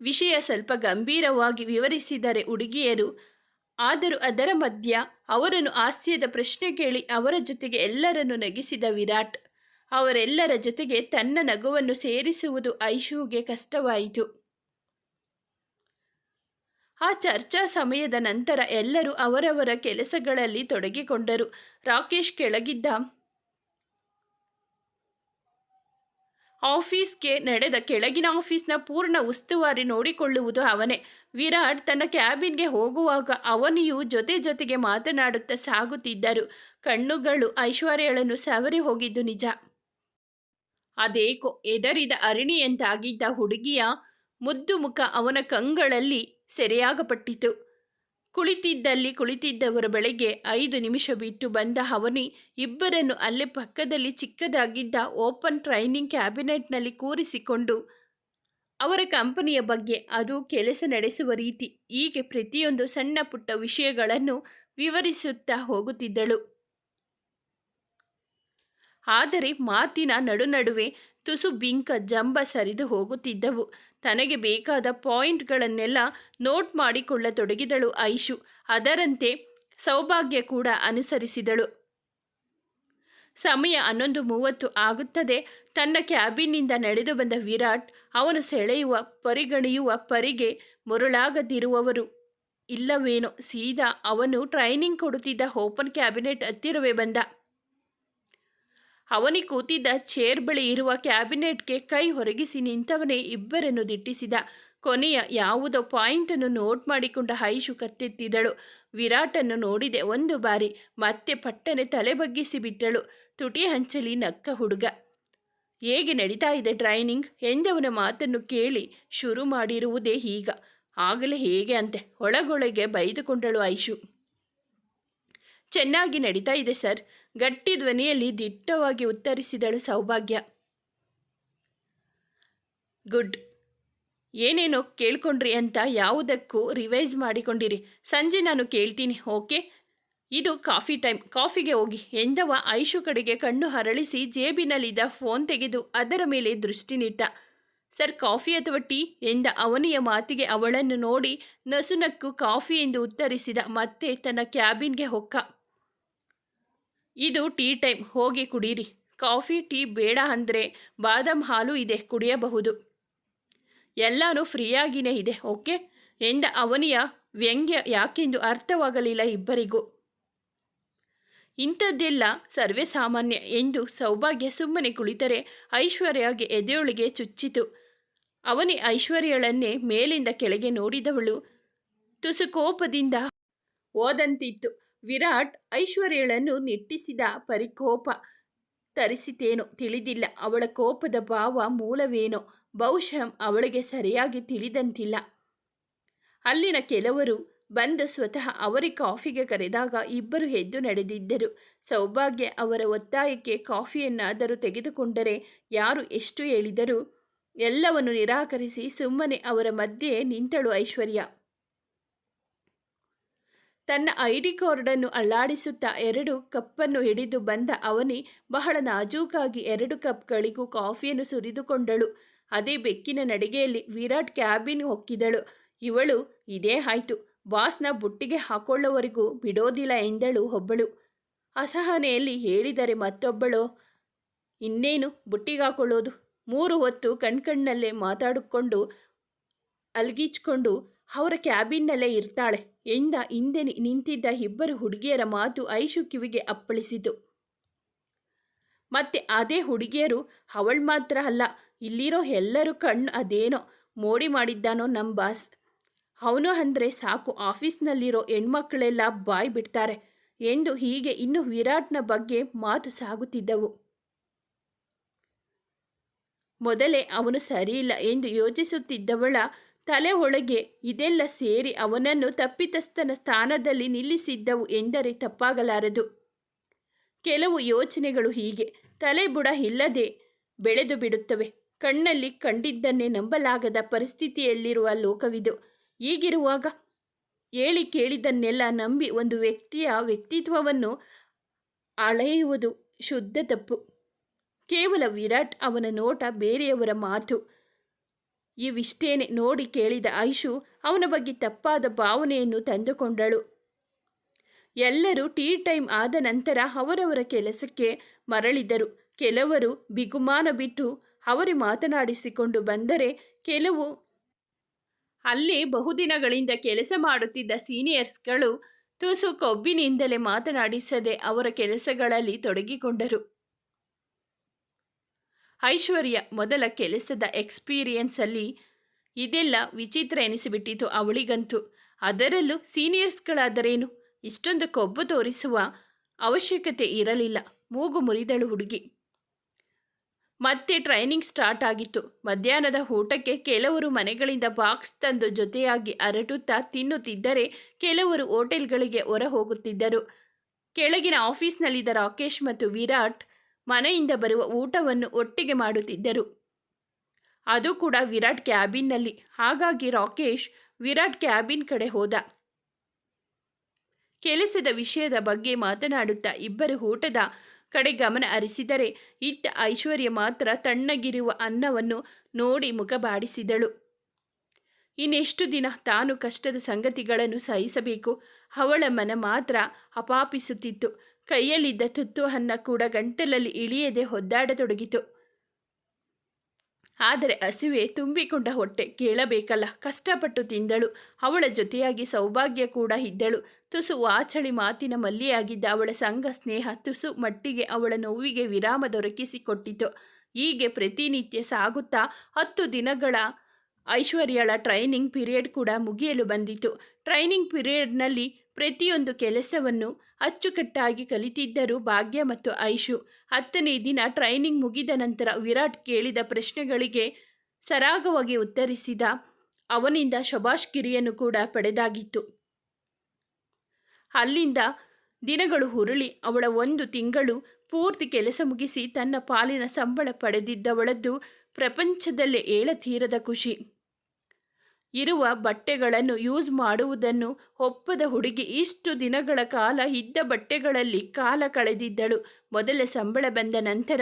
ವಿಷಯ ಸ್ವಲ್ಪ ಗಂಭೀರವಾಗಿ ವಿವರಿಸಿದರೆ ಹುಡುಗಿಯರು ಆದರೂ ಅದರ ಮಧ್ಯ ಅವರನ್ನು ಹಾಸ್ಯದ ಪ್ರಶ್ನೆ ಕೇಳಿ ಅವರ ಜೊತೆಗೆ ಎಲ್ಲರನ್ನು ನಗಿಸಿದ ವಿರಾಟ್. ಅವರೆಲ್ಲರ ಜೊತೆಗೆ ತನ್ನ ನಗುವನ್ನು ಸೇರಿಸುವುದು ಐಶುಗೆ ಕಷ್ಟವಾಯಿತು. ಆ ಚರ್ಚಾ ಸಮಯದ ನಂತರ ಎಲ್ಲರೂ ಅವರವರ ಕೆಲಸಗಳಲ್ಲಿ ತೊಡಗಿಕೊಂಡರು. ರಾಕೇಶ್ ಕೆಳಗಿದ್ದ ಆಫೀಸ್ಗೆ ನಡೆದ ಕೆಳಗಿನ ಆಫೀಸ್ನ ಪೂರ್ಣ ಉಸ್ತುವಾರಿ ನೋಡಿಕೊಳ್ಳುವುದು ಅವನೇ. ವಿರಾಟ್ ತನ್ನ ಕ್ಯಾಬಿನ್ಗೆ ಹೋಗುವಾಗ ಅವನಿಯು ಜೊತೆ ಜೊತೆಗೆ ಮಾತನಾಡುತ್ತಾ ಸಾಗುತ್ತಿದ್ದರು. ಕಣ್ಣುಗಳು ಐಶ್ವರ್ಯಳನ್ನು ಸವರಿ ಹೋಗಿದ್ದು ನಿಜ. ಅದೇಕೋ ಎದರಿದ ಅರಣಿಯಂತಾಗಿದ್ದ ಹುಡುಗಿಯ ಮುದ್ದು ಮುಖ ಅವನ ಕಂಗಳಲ್ಲಿ ಸೆರೆಯಾಗಪಟ್ಟಿತು. ಕುಳಿತಿದ್ದಲ್ಲಿ ಕುಳಿತಿದ್ದವರ ಬೆಳಗ್ಗೆ ಐದು ನಿಮಿಷ ಬಿಟ್ಟು ಬಂದ ಹವನಿ ಇಬ್ಬರನ್ನು ಅಲ್ಲೇ ಪಕ್ಕದಲ್ಲಿ ಚಿಕ್ಕದಾಗಿದ್ದ ಓಪನ್ ಟ್ರೈನಿಂಗ್ ಕ್ಯಾಬಿನೆಟ್ನಲ್ಲಿ ಕೂರಿಸಿಕೊಂಡು, ಅವರ ಕಂಪನಿಯ ಬಗ್ಗೆ ಅದು ಕೆಲಸ ನಡೆಸುವ ರೀತಿ, ಹೀಗೆ ಪ್ರತಿಯೊಂದು ಸಣ್ಣ ಪುಟ್ಟ ವಿಷಯಗಳನ್ನು ವಿವರಿಸುತ್ತಾ ಹೋಗುತ್ತಿದ್ದಳು. ಆದರೆ ಮಾತಿನ ನಡುನಡುವೆ ತುಸು ಬಿಂಕ ಜಂಬ ಸರಿದು ಹೋಗುತ್ತಿದ್ದವು. ತನಗೆ ಬೇಕಾದ ಪಾಯಿಂಟ್ಗಳನ್ನೆಲ್ಲ ನೋಟ್ ಮಾಡಿಕೊಳ್ಳತೊಡಗಿದಳು ಐಶು. ಅದರಂತೆ ಸೌಭಾಗ್ಯ ಕೂಡ ಅನುಸರಿಸಿದಳು. ಸಮಯ ಹನ್ನೊಂದು ಮೂವತ್ತು ಆಗುತ್ತದೆ. ತನ್ನ ಕ್ಯಾಬಿನ್ನಿಂದ ನಡೆದು ಬಂದ ವಿರಾಟ್, ಅವನು ಸೆಳೆಯುವ, ಪರಿಗಣಿಯುವ ಪರಿಗೆ ಮುರುಳಾಗದಿರುವವರು. ಇಲ್ಲವೇನೋ, ಸೀದಾ ಅವನು ಟ್ರೈನಿಂಗ್ ಕೊಡುತ್ತಿದ್ದ ಓಪನ್ ಕ್ಯಾಬಿನೆಟ್ ಹತ್ತಿರವೇ ಬಂದ. ಅವನಿ ಕೂತಿದ್ದ ಚೇರ್ ಬಳಿ ಇರುವ ಕ್ಯಾಬಿನೆಟ್ಗೆ ಕೈ ಹೊರಗಿಸಿ ನಿಂತವನೇ ಇಬ್ಬರನ್ನು ದಿಟ್ಟಿಸಿದ. ಕೊನೆಯ ಯಾವುದೋ ಪಾಯಿಂಟನ್ನು ನೋಟ್ ಮಾಡಿಕೊಂಡ ಐಶು ಕತ್ತೆತ್ತಿದಳು ವಿರಾಟನ್ನು ನೋಡಿದೆ ಒಂದು ಬಾರಿ. ಮತ್ತೆ ಪಟ್ಟನೆ ತಲೆ ಬಗ್ಗಿಸಿ ಬಿಟ್ಟಳು. ತುಟಿ ಹಂಚಲಿ ನಕ್ಕ ಹುಡುಗ. ಹೇಗೆ ನಡೀತಾ ಇದೆ ಟ್ರೈನಿಂಗ್? ಎಂದವನ ಮಾತನ್ನು ಕೇಳಿ ಶುರು ಮಾಡಿರುವುದೇ ಈಗ. ಆಗಲೇ ಹೇಗೆ ಅಂತೆ? ಒಳಗೊಳಗೆ ಬೈದುಕೊಂಡಳು ಐಶು. ಚೆನ್ನಾಗಿ ನಡೀತಾ ಇದೆ ಸರ್. ಗಟ್ಟಿ ಧ್ವನಿಯಲ್ಲಿ ದಿಟ್ಟವಾಗಿ ಉತ್ತರಿಸಿದಳು ಸೌಭಾಗ್ಯ. ಗುಡ್. ಏನೇನೋ ಕೇಳ್ಕೊಂಡ್ರಿ ಅಂತ ಯಾವುದಕ್ಕೂ ರಿವೈಸ್ ಮಾಡಿಕೊಂಡಿರಿ. ಸಂಜೆ ನಾನು ಕೇಳ್ತೀನಿ, ಓಕೆ? ಇದು ಕಾಫಿ ಟೈಮ್. ಕಾಫಿಗೆ ಹೋಗಿ ಎಂದವ ಐಶು ಕಡೆಗೆ ಕಣ್ಣು ಹರಳಿಸಿ ಜೇಬಿನಲ್ಲಿದ್ದ ಫೋನ್ ತೆಗೆದು ಅದರ ಮೇಲೆ ದೃಷ್ಟಿ ನಿಟ್ಟ ಸರ್, ಕಾಫಿ ಅಥವಾ ಟೀ? ಎಂದ ಅವನಿಯ ಮಾತಿಗೆ ಅವಳನ್ನು ನೋಡಿ ನಸುನಕ್ಕು ಕಾಫಿ ಎಂದು ಉತ್ತರಿಸಿದ ಮತ್ತೆ ತನ್ನ ಕ್ಯಾಬಿನ್ಗೆ ಹೊಕ್ಕ. ಇದು ಟೀ ಟೈಮ್, ಹೋಗಿ ಕುಡೀರಿ. ಕಾಫಿ, ಟೀ ಬೇಡ ಅಂದರೆ ಬಾದಾಮ್ ಹಾಲು ಇದೆ, ಕುಡಿಯಬಹುದು. ಎಲ್ಲನೂ ಫ್ರೀಯಾಗಿಯೇ ಇದೆ, ಓಕೆ? ಎಂದ ಅವನಿಯ ವ್ಯಂಗ್ಯ ಯಾಕೆಂದು ಅರ್ಥವಾಗಲಿಲ್ಲ ಇಬ್ಬರಿಗೂ. ಇಂಥದ್ದೆಲ್ಲ ಸರ್ವೇ ಸಾಮಾನ್ಯ ಎಂದು ಸೌಭಾಗ್ಯ ಸುಮ್ಮನೆ ಕುಳಿತರೆ ಐಶ್ವರ್ಯಗೆ ಎದೆಯೊಳಗೆ ಚುಚ್ಚಿತು. ಅವನಿ ಐಶ್ವರ್ಯಳನ್ನೇ ಮೇಲಿಂದ ಕೆಳಗೆ ನೋಡಿದವಳು ತುಸು ಕೋಪದಿಂದ ಓದಂತಿತ್ತು. ವಿರಾಟ್ ಐಶ್ವರ್ಯಳನ್ನು ನಿಟ್ಟಿಸಿದ ಪರಿಕೋಪ ತರಿಸಿತೇನೋ ತಿಳಿದಿಲ್ಲ. ಅವಳ ಕೋಪದ ಭಾವ ಮೂಲವೇನೋ ಬಹುಶಃ ಅವಳಿಗೆ ಸರಿಯಾಗಿ ತಿಳಿದಂತಿಲ್ಲ. ಅಲ್ಲಿನ ಕೆಲವರು ಬಂದು ಸ್ವತಃ ಅವರೇ ಕಾಫಿಗೆ ಕರೆದಾಗ ಇಬ್ಬರು ಎದ್ದು ನಡೆದಿದ್ದರು. ಸೌಭಾಗ್ಯ ಅವರ ಒತ್ತಾಯಕ್ಕೆ ಕಾಫಿಯನ್ನಾದರೂ ತೆಗೆದುಕೊಂಡರೆ ಯಾರು ಎಷ್ಟು ಹೇಳಿದರೂ ಎಲ್ಲವನ್ನು ನಿರಾಕರಿಸಿ ಸುಮ್ಮನೆ ಅವರ ಮಧ್ಯೆ ನಿಂತಳು ಐಶ್ವರ್ಯ. ತನ್ನ ಐ ಡಿ ಕಾರ್ಡನ್ನು ಅಲ್ಲಾಡಿಸುತ್ತಾ ಎರಡು ಕಪ್ಪನ್ನು ಹಿಡಿದು ಬಂದ ಅವನಿ ಬಹಳ ನಾಜೂಕಾಗಿ ಎರಡು ಕಪ್ಗಳಿಗೂ ಕಾಫಿಯನ್ನು ಸುರಿದುಕೊಂಡಳು. ಅದೇ ಬೆಕ್ಕಿನ ನಡಿಗೆಯಲ್ಲಿ ವಿರಾಟ್ ಕ್ಯಾಬಿನ್ ಹೊಕ್ಕಿದಳು. ಇವಳು ಇದೇ ಆಯ್ತು. ಬಾಸ್ನ ಬುಟ್ಟಿಗೆ ಹಾಕೊಳ್ಳೋವರೆಗೂ ಬಿಡೋದಿಲ್ಲ ಎಂದಳು ಒಬ್ಬಳು. ಅಸಹನೆಯಲ್ಲಿ ಹೇಳಿದರೆ ಮತ್ತೊಬ್ಬಳು, ಇನ್ನೇನು ಬುಟ್ಟಿಗಾಕೊಳ್ಳೋದು ಮೂರು ಹೊತ್ತು ಕಣ್ಕಣ್ಣಲ್ಲೇ ಮಾತಾಡಿಕೊಂಡು ಅಲ್ಗಿಚ್ಕೊಂಡು ಅವರ ಕ್ಯಾಬಿನ್ನಲ್ಲೇ ಇರ್ತಾಳೆ. ಎಂದ ಹಿಂದೆ ನಿಂತಿದ್ದ ಇಬ್ಬರು ಹುಡುಗಿಯರ ಮಾತು ಐಶು ಕಿವಿಗೆ ಅಪ್ಪಳಿಸಿತು. ಮತ್ತೆ ಅದೇ ಹುಡುಗಿಯರು ಅವಳು ಮಾತ್ರ ಅಲ್ಲ, ಇಲ್ಲಿರೋ ಎಲ್ಲರೂ ಕಣ್ಣು ಅದೇನೋ ಮೋಡಿ ಮಾಡಿದ್ದಾನೋ ನಮ್ಮ ಬಾಸ್. ಅವನು ಅಂದರೆ ಸಾಕು, ಆಫೀಸ್ನಲ್ಲಿರೋ ಹೆಣ್ಮಕ್ಳೆಲ್ಲ ಬಾಯ್ ಬಿಡ್ತಾರೆ ಎಂದು ಹೀಗೆ ಇನ್ನು ವಿರಾಟ್ನ ಬಗ್ಗೆ ಮಾತು ಸಾಗುತ್ತಿದ್ದವು. ಮೊದಲೇ ಅವನು ಸರಿಯಿಲ್ಲ ಎಂದು ಯೋಚಿಸುತ್ತಿದ್ದವಳ ತಲೆ ಒಳಗೆ ಇದೆಲ್ಲ ಸೇರಿ ಅವನನ್ನು ತಪ್ಪಿತಸ್ಥನ ಸ್ಥಾನದಲ್ಲಿ ನಿಲ್ಲಿಸಿದ್ದವು ಎಂದರೆ ತಪ್ಪಾಗಲಾರದು. ಕೆಲವು ಯೋಚನೆಗಳು ಹೀಗೆ. ತಲೆ ಬುಡ ಇಲ್ಲದೆ ಬೆಳೆದು ಬಿಡುತ್ತವೆ. ಕಣ್ಣಲ್ಲಿ ಕಂಡಿದ್ದನ್ನೇ ನಂಬಲಾಗದ ಪರಿಸ್ಥಿತಿಯಲ್ಲಿರುವ ಲೋಕವಿದು. ಹೀಗಿರುವಾಗ ಹೇಳಿ ಕೇಳಿದ್ದನ್ನೆಲ್ಲ ನಂಬಿ ಒಂದು ವ್ಯಕ್ತಿಯ ವ್ಯಕ್ತಿತ್ವವನ್ನು ಅಳೆಯುವುದು ಶುದ್ಧ ತಪ್ಪು. ಕೇವಲ ವಿರಾಟ್ ಅವನ ನೋಟ ಬೇರೆಯವರ ಮಾತು. ಇವಿಷ್ಟೇನೆ ನೋಡಿ ಕೇಳಿದ ಐಶು ಅವನ ಬಗ್ಗೆ ತಪ್ಪಾದ ಭಾವನೆಯನ್ನು ತಂದುಕೊಂಡಳು. ಎಲ್ಲರೂ ಟೀ ಟೈಮ್ ಆದ ನಂತರ ಅವರವರ ಕೆಲಸಕ್ಕೆ ಮರಳಿದರು. ಕೆಲವರು ಬಿಗುಮಾನ ಬಿಟ್ಟು ಅವರೇ ಮಾತನಾಡಿಸಿಕೊಂಡು ಬಂದರೆ ಕೆಲವು ಅಲ್ಲಿ ಬಹುದಿನಗಳಿಂದ ಕೆಲಸ ಮಾಡುತ್ತಿದ್ದ ಸೀನಿಯರ್ಸ್ಗಳು ತುಸು ಕೊಬ್ಬಿನಿಂದಲೇ ಮಾತನಾಡಿಸದೆ ಅವರ ಕೆಲಸಗಳಲ್ಲಿ ತೊಡಗಿಕೊಂಡರು. ಐಶ್ವರ್ಯ ಮೊದಲ ಕೆಲಸದ ಎಕ್ಸ್ಪೀರಿಯನ್ಸಲ್ಲಿ ಇದೆಲ್ಲ ವಿಚಿತ್ರ ಎನಿಸಿಬಿಟ್ಟಿತು ಅವಳಿಗಂತೂ. ಅದರಲ್ಲೂ ಸೀನಿಯರ್ಸ್ಗಳಾದರೇನು ಇಷ್ಟೊಂದು ಕೊಬ್ಬು ತೋರಿಸುವ ಅವಶ್ಯಕತೆ ಇರಲಿಲ್ಲ. ಮೂಗು ಮುರಿದಳು ಹುಡುಗಿ. ಮತ್ತೆ ಟ್ರೈನಿಂಗ್ ಸ್ಟಾರ್ಟ್ ಆಗಿತ್ತು. ಮಧ್ಯಾಹ್ನದ ಊಟಕ್ಕೆ ಕೆಲವರು ಮನೆಗಳಿಂದ ಬಾಕ್ಸ್ ತಂದು ಜೊತೆಯಾಗಿ ಅರಟುತ್ತಾ ತಿನ್ನುತ್ತಿದ್ದರೆ ಕೆಲವರು ಹೋಟೆಲ್ಗಳಿಗೆ ಹೊರ ಹೋಗುತ್ತಿದ್ದರು ಕೆಳಗಿನ ಆಫೀಸ್ನಲ್ಲಿದ್ದ ರಾಕೇಶ್ ಮತ್ತು ವಿರಾಟ್ ಮನೆಯಿಂದ ಬರುವ ಊಟವನ್ನು ಒಟ್ಟಿಗೆ ಮಾಡುತ್ತಿದ್ದರು. ಅದು ಕೂಡ ವಿರಾಟ್ ಕ್ಯಾಬಿನ್ನಲ್ಲಿ. ಹಾಗಾಗಿ ರಾಕೇಶ್ ವಿರಾಟ್ ಕ್ಯಾಬಿನ್ ಕಡೆ ಹೋದ. ಕೆಲಸದ ವಿಷಯದ ಬಗ್ಗೆ ಮಾತನಾಡುತ್ತಾ ಇಬ್ಬರು ಊಟದ ಕಡೆ ಗಮನ ಹರಿಸಿದರೆ ಇತ್ತ ಐಶ್ವರ್ಯ ಮಾತ್ರ ತಣ್ಣಗಿರುವ ಅನ್ನವನ್ನು ನೋಡಿ ಮುಖಬಾಡಿಸಿದಳು ಇನ್ನೆಷ್ಟು ದಿನ ತಾನು ಕಷ್ಟದ ಸಂಗತಿಗಳನ್ನು ಸಹಿಸಬೇಕು? ಅವಳ ಮನ ಮಾತ್ರ ಅಪಾಪಿಸುತ್ತಿತ್ತು. ಕೈಯಲ್ಲಿದ್ದ ತುತ್ತು ಅನ್ನ ಕೂಡ ಗಂಟಲಲ್ಲಿ ಇಳಿಯದೆ ಒದ್ದಾಡತೊಡಗಿತು. ಆದರೆ ಹಸಿವೆ ತುಂಬಿಕೊಂಡ ಹೊಟ್ಟೆ ಕೇಳಬೇಕಲ್ಲ, ಕಷ್ಟಪಟ್ಟು ತಿಂದಳು. ಅವಳ ಜೊತೆಯಾಗಿ ಸೌಭಾಗ್ಯ ಕೂಡ ಇದ್ದಳು. ತುಸು ವಾಚಳಿ ಮಾತಿನ ಮಲ್ಲಿಯಾಗಿದ್ದ ಅವಳ ಸಂಘ ಸ್ನೇಹ ತುಸು ಮಟ್ಟಿಗೆ ಅವಳ ನೋವಿಗೆ ವಿರಾಮ ದೊರಕಿಸಿಕೊಟ್ಟಿತು. ಹೀಗೆ ಪ್ರತಿನಿತ್ಯ ಸಾಗುತ್ತಾ ಹತ್ತು ದಿನಗಳ ಐಶ್ವರ್ಯಳ ಟ್ರೈನಿಂಗ್ ಪೀರಿಯಡ್ ಕೂಡ ಮುಗಿಯಲು ಬಂದಿತು. ಟ್ರೈನಿಂಗ್ ಪಿರಿಯಡ್ನಲ್ಲಿ ಪ್ರತಿಯೊಂದು ಕೆಲಸವನ್ನು ಅಚ್ಚುಕಟ್ಟಾಗಿ ಕಲಿತಿದ್ದರು ಭಾಗ್ಯ ಮತ್ತು ಐಶು. ಹತ್ತನೇ ದಿನ ಟ್ರೈನಿಂಗ್ ಮುಗಿದ ನಂತರ ವಿರಾಟ್ ಕೇಳಿದ ಪ್ರಶ್ನೆಗಳಿಗೆ ಸರಾಗವಾಗಿ ಉತ್ತರಿಸಿದ ಅವನಿಂದ ಶಬಾಷ್ ಗಿರಿಯನ್ನು ಕೂಡ ಪಡೆದಾಗಿತ್ತು. ಅಲ್ಲಿಂದ ದಿನಗಳು ಹುರುಳಿ ಅವಳ ಒಂದು ತಿಂಗಳು ಪೂರ್ತಿ ಕೆಲಸ ಮುಗಿಸಿ ತನ್ನ ಪಾಲಿನ ಸಂಬಳ ಪಡೆದಿದ್ದವಳದ್ದು ಪ್ರಪಂಚದಲ್ಲೇ ಏಳತೀರದ ಖುಷಿ. ಇರುವ ಬಟ್ಟೆಗಳನ್ನು ಯೂಸ್ ಮಾಡುವುದನ್ನು ಒಪ್ಪದ ಹುಡುಗಿ ಇಷ್ಟು ದಿನಗಳ ಕಾಲ ಇದ್ದ ಬಟ್ಟೆಗಳಲ್ಲಿ ಕಾಲ ಕಳೆದಿದ್ದಳು. ಮೊದಲ ಸಂಬಳ ಬಂದ ನಂತರ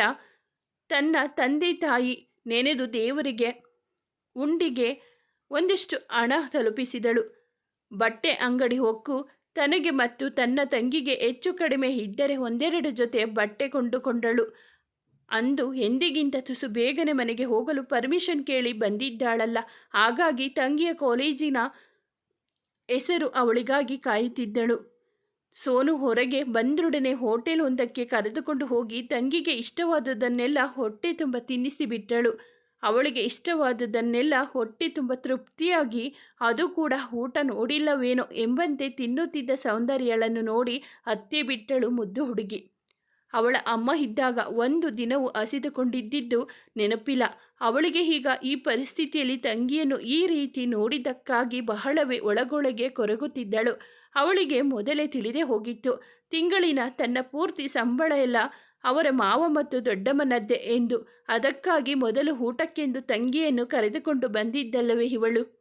ತನ್ನ ತಂದೆ ತಾಯಿ ನೆನೆದು ದೇವರಿಗೆ, ಉಂಡಿಗೆ ಒಂದಿಷ್ಟು ಹಣ ತಲುಪಿಸಿದಳು. ಬಟ್ಟೆ ಅಂಗಡಿ ಹೊಕ್ಕು ತನಗೆ ಮತ್ತು ತನ್ನ ತಂಗಿಗೆ ಹೆಚ್ಚು ಕಡಿಮೆ ಇದ್ದರೆ ಒಂದೆರಡು ಜೊತೆ ಬಟ್ಟೆ ಕೊಂಡುಕೊಂಡಳು. ಅಂದು ಎಂದಿಗಿಂತ ತುಸು ಬೇಗನೆ ಮನೆಗೆ ಹೋಗಲು ಪರ್ಮಿಷನ್ ಕೇಳಿ ಬಂದಿದ್ದಾಳಲ್ಲ. ಹಾಗಾಗಿ ತಂಗಿಯ ಕಾಲೇಜಿನ ಹೆಸರು ಅವಳಿಗಾಗಿ ಕಾಯುತ್ತಿದ್ದಳು. ಸೋನು ಹೊರಗೆ ಬಂದ್ರೊಡನೆ ಹೋಟೆಲ್ ಒಂದಕ್ಕೆ ಕರೆದುಕೊಂಡು ಹೋಗಿ ತಂಗಿಗೆ ಇಷ್ಟವಾದದನ್ನೆಲ್ಲ ಹೊಟ್ಟೆ ತುಂಬ ತಿನ್ನಿಸಿಬಿಟ್ಟಳು ಅವಳಿಗೆ ಇಷ್ಟವಾದದನ್ನೆಲ್ಲ ಹೊಟ್ಟೆ ತುಂಬ ತೃಪ್ತಿಯಾಗಿ ಅದು ಕೂಡ ಊಟ ನೋಡಿಲ್ಲವೇನೋ ಎಂಬಂತೆ ತಿನ್ನುತ್ತಿದ್ದ ಸೌಂದರ್ಯಳನ್ನು ನೋಡಿ ಅತ್ತೆ ಬಿಟ್ಟಳು ಮುದ್ದು ಹುಡುಗಿ. ಅವಳ ಅಮ್ಮ ಇದ್ದಾಗ ಒಂದು ದಿನವೂ ಹಸಿದುಕೊಂಡಿದ್ದಿದ್ದು ನೆನಪಿಲ್ಲ. ಅವಳಿಗೆ ಈಗ ಈ ಪರಿಸ್ಥಿತಿಯಲ್ಲಿ ತಂಗಿಯನ್ನು ಈ ರೀತಿ ನೋಡಿದ್ದಕ್ಕಾಗಿ ಬಹಳವೇ ಒಳಗೊಳಗೆ ಕೊರಗುತ್ತಿದ್ದಳು. ಅವಳಿಗೆ ಮೊದಲೇ ತಿಳಿದೇ ಹೋಗಿತ್ತು. ತಿಂಗಳಿನ ತನ್ನ ಪೂರ್ತಿ ಸಂಬಳ ಎಲ್ಲ ಅವರ ಮಾವ ಮತ್ತು ದೊಡ್ಡಮ್ಮನದ್ದೇ ಎಂದು. ಅದಕ್ಕಾಗಿ ಮೊದಲು ಊಟಕ್ಕೆಂದು ತಂಗಿಯನ್ನು ಕರೆದುಕೊಂಡು ಬಂದಿದ್ದಲ್ಲವೇ ಇವಳು?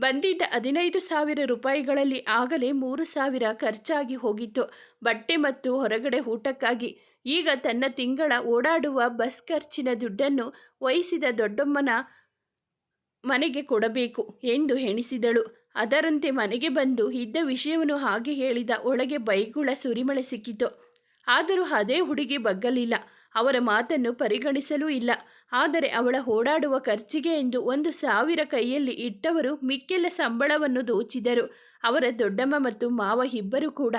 ಬಂದಿದ್ದ ಹದಿನೈದು ಸಾವಿರ ರೂಪಾಯಿಗಳಲ್ಲಿ ಆಗಲೇ ಮೂರು ಸಾವಿರ ಖರ್ಚಾಗಿ ಹೋಗಿತ್ತು. ಬಟ್ಟೆ ಮತ್ತು ಹೊರಗಡೆ ಊಟಕ್ಕಾಗಿ ಈಗ ತನ್ನ ತಿಂಗಳ ಓಡಾಡುವ ಬಸ್ ಖರ್ಚಿನ ದುಡ್ಡನ್ನು ವಹಿಸಿದ ದೊಡ್ಡಮ್ಮನ ಮನೆಗೆ ಕೊಡಬೇಕು ಎಂದು ಎಣಿಸಿದಳು. ಅದರಂತೆ ಮನೆಗೆ ಬಂದು ಇದ್ದ ವಿಷಯವನ್ನು ಹಾಗೆ ಹೇಳಿದ ಒಳಗೆ ಬೈಗುಳ ಸುರಿಮಳೆ ಸಿಕ್ಕಿತು. ಆದರೂ ಅದೇ ಹುಡುಗಿ ಬಗ್ಗಲಿಲ್ಲ. ಅವರ ಮಾತನ್ನು ಪರಿಗಣಿಸಲೂ ಇಲ್ಲ. ಆದರೆ ಅವಳ ಓಡಾಡುವ ಖರ್ಚಿಗೆ ಎಂದು ಒಂದು ಸಾವಿರ ಕೈಯಲ್ಲಿ ಇಟ್ಟವರು ಮಿಕ್ಕೆಲ್ಲ ಸಂಬಳವನ್ನು ದೋಚಿದರು. ಅವರ ದೊಡ್ಡಮ್ಮ ಮತ್ತು ಮಾವ ಇಬ್ಬರು ಕೂಡ.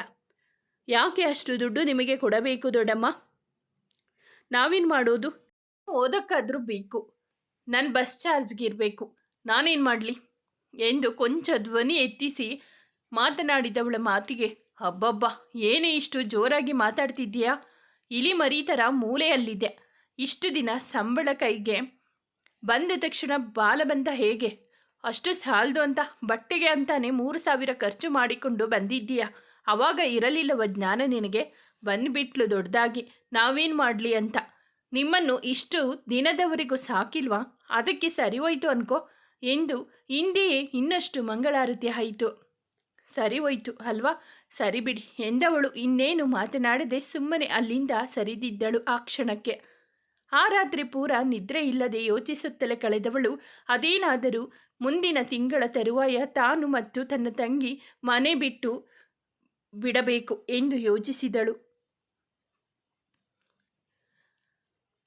ಯಾಕೆ ಅಷ್ಟು ದುಡ್ಡು ನಿಮಗೆ ಕೊಡಬೇಕು ದೊಡ್ಡಮ್ಮ? ನಾವೇನು ಮಾಡೋದು? ಓದಕ್ಕಾದರೂ ಬೇಕು. ನನ್ನ ಬಸ್ ಚಾರ್ಜ್ಗಿರಬೇಕು ನಾನೇನು ಮಾಡಲಿ? ಎಂದು ಕೊಂಚ ಧ್ವನಿ ಎತ್ತಿಸಿ ಮಾತನಾಡಿದವಳ ಮಾತಿಗೆ, ಅಬ್ಬಬ್ಬ, ಏನೇ ಇಷ್ಟು ಜೋರಾಗಿ ಮಾತಾಡ್ತಿದ್ದೀಯಾ? ಇಲಿ ಮರಿ ಥರ ಮೂಲೆಯಲ್ಲಿದೆ. ಇಷ್ಟು ದಿನ ಸಂಬಳ ಕೈಗೆ ಬಂದ ತಕ್ಷಣ ಬಾಲ ಬಂತ ಹೇಗೆ? ಅಷ್ಟು ಸಾಲದು ಅಂತ? ಬಟ್ಟೆಗೆ ಅಂತಾನೆ ಮೂರು ಸಾವಿರ ಖರ್ಚು ಮಾಡಿಕೊಂಡು ಬಂದಿದ್ದೀಯಾ? ಅವಾಗ ಇರಲಿಲ್ಲವ ಜ್ಞಾನ ನಿನಗೆ? ಬಂದುಬಿಟ್ಲು ದೊಡ್ಡದಾಗಿ. ನಾವೇನು ಮಾಡಲಿ ಅಂತ? ನಿಮ್ಮನ್ನು ಇಷ್ಟು ದಿನದವರೆಗೂ ಸಾಕಿಲ್ವಾ? ಅದಕ್ಕೆ ಸರಿ ಹೋಯ್ತು ಅನ್ಕೋ. ಎಂದು ಹಿಂದೆಯೇ ಇನ್ನಷ್ಟು ಮಂಗಳಾರತಿ ಆಯಿತು. ಸರಿ ಹೋಯ್ತು, ಅಲ್ವಾ? ಸರಿ ಬಿಡಿ ಎಂದವಳು ಇನ್ನೇನು ಮಾತನಾಡದೆ ಸುಮ್ಮನೆ ಅಲ್ಲಿಂದ ಸರಿದಿದ್ದಳು ಆ ಕ್ಷಣಕ್ಕೆ. ಆ ರಾತ್ರಿ ಪೂರ ನಿದ್ರೆ ಇಲ್ಲದೆ ಯೋಚಿಸುತ್ತಲೇ ಕಳೆದವಳು, ಅದೇನಾದರೂ ಮುಂದಿನ ತಿಂಗಳ ತರುವಾಯ ತಾನು ಮತ್ತು ತನ್ನ ತಂಗಿ ಮನೆ ಬಿಟ್ಟು ಬಿಡಬೇಕು ಎಂದು ಯೋಚಿಸಿದಳು.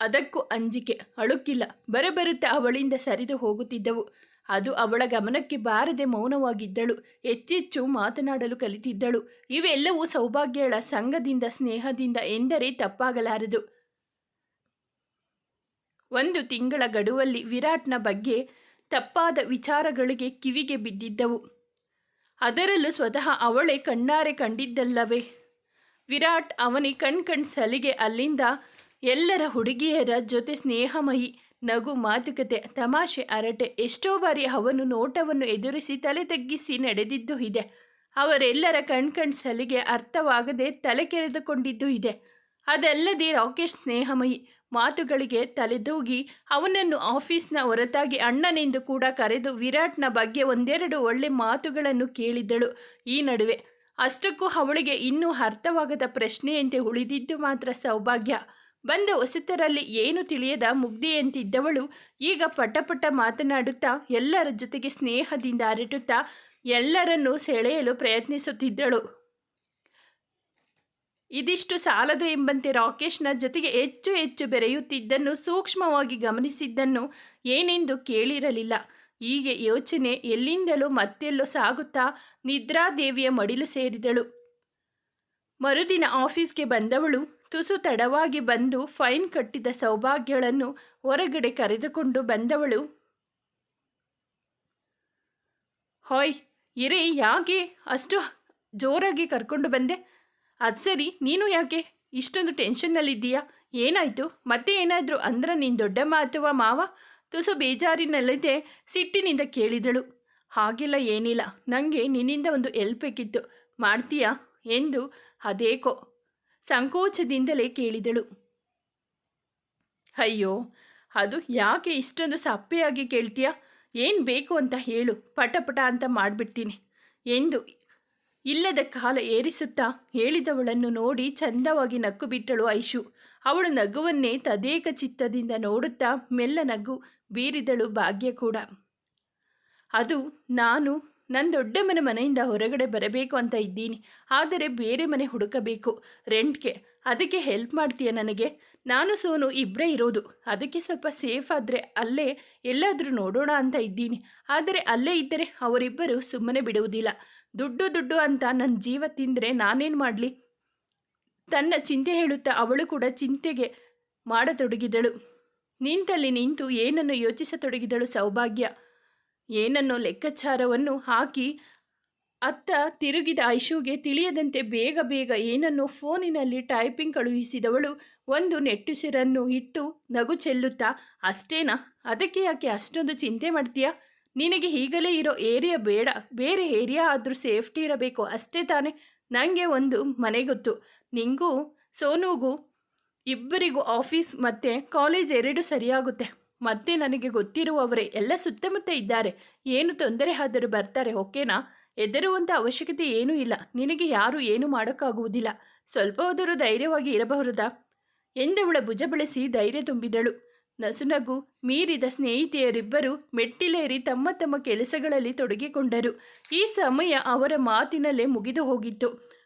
ಅದಕ್ಕೂ ಅಂಜಿಕೆ, ಅಳುಕಿಲ್ಲ. ಬರಬರುತ್ತಾ ಅವಳಿಂದ ಸರಿದು ಹೋಗುತ್ತಿದ್ದವು. ಅದು ಅವಳ ಗಮನಕ್ಕೆ ಬಾರದೆ ಮೌನವಾಗಿದ್ದಳು. ಹೆಚ್ಚೆಚ್ಚು ಮಾತನಾಡಲು ಕಲಿತಿದ್ದಳು. ಇವೆಲ್ಲವೂ ಸೌಭಾಗ್ಯಗಳ ಸಂಘದಿಂದ, ಸ್ನೇಹದಿಂದ ಎಂದರೆ ತಪ್ಪಾಗಲಾರದು. ಒಂದು ತಿಂಗಳ ಗಡುವಲ್ಲಿ ವಿರಾಟ್ನ ಬಗ್ಗೆ ತಪ್ಪಾದ ವಿಚಾರಗಳಿಗೆ ಕಿವಿಗೆ ಬಿದ್ದಿದ್ದವು. ಅದರಲ್ಲೂ ಸ್ವತಃ ಅವಳೇ ಕಣ್ಣಾರೆ ಕಂಡಿದ್ದಲ್ಲವೇ? ವಿರಾಟ್ ಅವನಿ ಕಣ್ ಕಣ್ ಸಲಿಗೆ ಅಲ್ಲಿಂದ ಎಲ್ಲರ ಹುಡುಗಿಯರ ಜೊತೆ ಸ್ನೇಹಮಯಿ ನಗು ಮಾತುಕತೆ, ತಮಾಷೆ ಅರಟೆ ಎಷ್ಟೋ ಬಾರಿ ಅವನು ನೋಟವನ್ನು ಎದುರಿಸಿ ತಲೆ ತಗ್ಗಿಸಿ ನಡೆದಿದ್ದು ಇದೆ. ಅವರೆಲ್ಲರ ಕಣ್ ಕಣ್ ಸಲಿಗೆ ಅರ್ಥವಾಗದೆ ತಲೆ ಕೆರೆದುಕೊಂಡಿದ್ದು ಇದೆ. ಅದಲ್ಲದೆ ರಾಕೇಶ್ ಸ್ನೇಹಮಯಿ ಮಾತುಗಳಿಗೆ ತಲೆದೂಗಿ, ಅವನನ್ನು ಆಫೀಸ್ನ ಹೊರತಾಗಿ ಅಣ್ಣನೆಂದು ಕೂಡ ಕರೆದು ವಿರಾಟ್ನ ಬಗ್ಗೆ ಒಂದೆರಡು ಒಳ್ಳೆ ಮಾತುಗಳನ್ನು ಕೇಳಿದ್ದಳು ಈ ನಡುವೆ. ಅಷ್ಟಕ್ಕೂ ಅವಳಿಗೆ ಇನ್ನೂ ಅರ್ಥವಾಗದ ಪ್ರಶ್ನೆಯಂತೆ ಉಳಿದಿದ್ದು ಮಾತ್ರ ಸೌಭಾಗ್ಯ. ಬಂದ ಹೊಸತರಲ್ಲಿ ಏನು ತಿಳಿಯದ ಮುಗ್ಧೆಯಂತಿದ್ದವಳು ಈಗ ಪಟ ಮಾತನಾಡುತ್ತಾ ಎಲ್ಲರ ಜೊತೆಗೆ ಸ್ನೇಹದಿಂದ ಅರಟುತ್ತಾ ಎಲ್ಲರನ್ನೂ ಸೆಳೆಯಲು ಪ್ರಯತ್ನಿಸುತ್ತಿದ್ದಳು. ಇದಿಷ್ಟು ಸಾಲದು ಎಂಬಂತೆ ರಾಕೇಶ್ನ ಜೊತೆಗೆ ಹೆಚ್ಚು ಹೆಚ್ಚು ಬೆರೆಯುತ್ತಿದ್ದನ್ನು ಸೂಕ್ಷ್ಮವಾಗಿ ಗಮನಿಸಿದ್ದನ್ನು ಏನೆಂದು ಕೇಳಿರಲಿಲ್ಲ. ಹೀಗೆ ಯೋಚನೆ ಎಲ್ಲಿಂದಲೂ ಮತ್ತೆಲ್ಲೋ ಸಾಗುತ್ತಾ ನಿದ್ರಾದೇವಿಯ ಮಡಿಲು ಸೇರಿದಳು. ಮರುದಿನ ಆಫೀಸ್ಗೆ ಬಂದವಳು ತುಸು ತಡವಾಗಿ ಬಂದು ಫೈನ್ ಕಟ್ಟಿದ ಸೌಭಾಗ್ಯಗಳನ್ನು ಹೊರಗಡೆ ಕರೆದುಕೊಂಡು ಬಂದವಳು. ಹಾಯ್, ಇರೇ, ಯಾಕೆ ಅಷ್ಟು ಜೋರಾಗಿ ಕರ್ಕೊಂಡು ಬಂದೆ? ಅದು ಸರಿ, ನೀನು ಯಾಕೆ? ಇಷ್ಟೊಂದು ಟೆನ್ಷನ್ನಲ್ಲಿದ್ದೀಯಾ? ಏನಾಯಿತು? ಮತ್ತೆ ಏನಾದರೂ ಅಂದ್ರೆ ನೀನು ದೊಡ್ಡಮ್ಮ ಅಥವಾ ಮಾವ? ತುಸು ಬೇಜಾರಿನಲ್ಲಿದೆ ಸಿಟ್ಟಿನಿಂದ ಕೇಳಿದಳು. ಹಾಗೆಲ್ಲ ಏನಿಲ್ಲ. ನನಗೆ ನಿನ್ನಿಂದ ಒಂದು ಎಲ್ಪ್ ಬೇಕಿತ್ತು. ಮಾಡ್ತೀಯಾ? ಎಂದು ಅದೇಕೋ ಸಂಕೋಚದಿಂದಲೇ ಕೇಳಿದಳು. ಅಯ್ಯೋ, ಅದು ಯಾಕೆ ಇಷ್ಟೊಂದು ಸಪ್ಪೆಯಾಗಿ ಕೇಳ್ತೀಯ? ಏನು ಬೇಕು ಅಂತ ಹೇಳು, ಪಟಪಟ ಅಂತ ಮಾಡಿಬಿಡ್ತೀನಿ ಎಂದು ಇಲ್ಲದ ಕಾಲ ಏರಿಸುತ್ತಾ ಹೇಳಿದವಳನ್ನು ನೋಡಿ ಚಂದವಾಗಿ ನಕ್ಕು ಬಿಟ್ಟಳು ಐಶು. ಅವಳು ನಗುವನ್ನೇ ತದೇಕ ಚಿತ್ತದಿಂದ ನೋಡುತ್ತಾ ಮೆಲ್ಲ ನಗು ಬೀರಿದಳು ಭಾಗ್ಯ ಕೂಡ. ಅದು ನಾನು ನನ್ನ ದೊಡ್ಡ ಮನೆ ಮನೆಯಿಂದ ಹೊರಗಡೆ ಬರಬೇಕು ಅಂತ ಇದ್ದೀನಿ. ಆದರೆ ಬೇರೆ ಮನೆ ಹುಡುಕಬೇಕು. ರೆಂಟ್ಗೆ. ಅದಕ್ಕೆ ಹೆಲ್ಪ್ ಮಾಡ್ತೀಯ ನನಗೆ? ನಾನು ಸೋನು ಇಬ್ಬರೇ ಇರೋದು. ಅದಕ್ಕೆ ಸ್ವಲ್ಪ ಸೇಫ್ ಆದರೆ ಅಲ್ಲೇ ಎಲ್ಲಾದರೂ ನೋಡೋಣ ಅಂತ ಇದ್ದೀನಿ. ಆದರೆ ಅಲ್ಲೇ ಇದ್ದರೆ ಅವರಿಬ್ಬರು ಸುಮ್ಮನೆ ಬಿಡುವುದಿಲ್ಲ. ದುಡ್ಡು ದುಡ್ಡು ಅಂತ ನನ್ನ ಜೀವ ತಿಂದರೆ ನಾನೇನು ಮಾಡಲಿ? ತನ್ನ ಚಿಂತೆ ಹೇಳುತ್ತಾ ಅವಳು ಕೂಡ ಚಿಂತೆಗೆ ಮಾಡತೊಡಗಿದಳು. ನಿಂತಲ್ಲಿ ನಿಂತು ಏನನ್ನು ಯೋಚಿಸತೊಡಗಿದಳು ಸೌಭಾಗ್ಯ? ಏನನ್ನೋ ಲೆಕ್ಕಾಚಾರವನ್ನು ಹಾಕಿ ಅತ್ತ ತಿರುಗಿದ ಐಶುಗೆ ತಿಳಿಯದಂತೆ ಬೇಗ ಬೇಗ ಏನನ್ನೋ ಫೋನಿನಲ್ಲಿ ಟೈಪಿಂಗ್ ಕಳುಹಿಸಿದವಳು ಒಂದು ನೆಟ್ಟುಸಿರನ್ನು ಇಟ್ಟು ನಗು ಚೆಲ್ಲುತ್ತಾ, ಅಷ್ಟೇನಾ? ಅದಕ್ಕೆ ಯಾಕೆ ಅಷ್ಟೊಂದು ಚಿಂತೆ ಮಾಡ್ತೀಯಾ? ನಿನಗೆ ಈಗಲೇ ಇರೋ ಏರಿಯಾ ಬೇಡ, ಬೇರೆ ಏರಿಯಾ ಆದರೂ ಸೇಫ್ಟಿ ಇರಬೇಕು, ಅಷ್ಟೇ ತಾನೇ? ನನಗೆ ಒಂದು ಮನೆ ಗೊತ್ತು ನಿಂಗೂ, ಸೋನುಗೂ, ಇಬ್ಬರಿಗೂ ಆಫೀಸ್ ಮತ್ತು ಕಾಲೇಜ್ ಎರಡು ಸರಿಯಾಗುತ್ತೆ. ಮತ್ತೆ ನನಗೆ ಗೊತ್ತಿರುವವರೇ ಎಲ್ಲ ಸುತ್ತಮುತ್ತ ಇದ್ದಾರೆ. ಏನು ತೊಂದರೆ ಆದರೂ ಬರ್ತಾರೆ, ಓಕೆನಾ? ಹೆದರುವಂಥ ಅವಶ್ಯಕತೆ ಏನೂ ಇಲ್ಲ. ನಿನಗೆ ಯಾರೂ ಏನೂ ಮಾಡೋಕ್ಕಾಗುವುದಿಲ್ಲ. ಸ್ವಲ್ಪ ಹೋದರೂ ಧೈರ್ಯವಾಗಿ ಇರಬಹುದಾ? ಎಂದವಳ ಭುಜ ಬಳಸಿ ಧೈರ್ಯ ತುಂಬಿದಳು. ನಸುನಗು ಮೀರಿದ ಸ್ನೇಹಿತೆಯರಿಬ್ಬರು ಮೆಟ್ಟಿಲೇರಿ ತಮ್ಮ ತಮ್ಮ ಕೆಲಸಗಳಲ್ಲಿ ತೊಡಗಿಕೊಂಡರು. ಈ ಸಮಯ ಅವರ ಮಾತಿನಲ್ಲೇ ಮುಗಿದು ಹೋಗಿತ್ತು.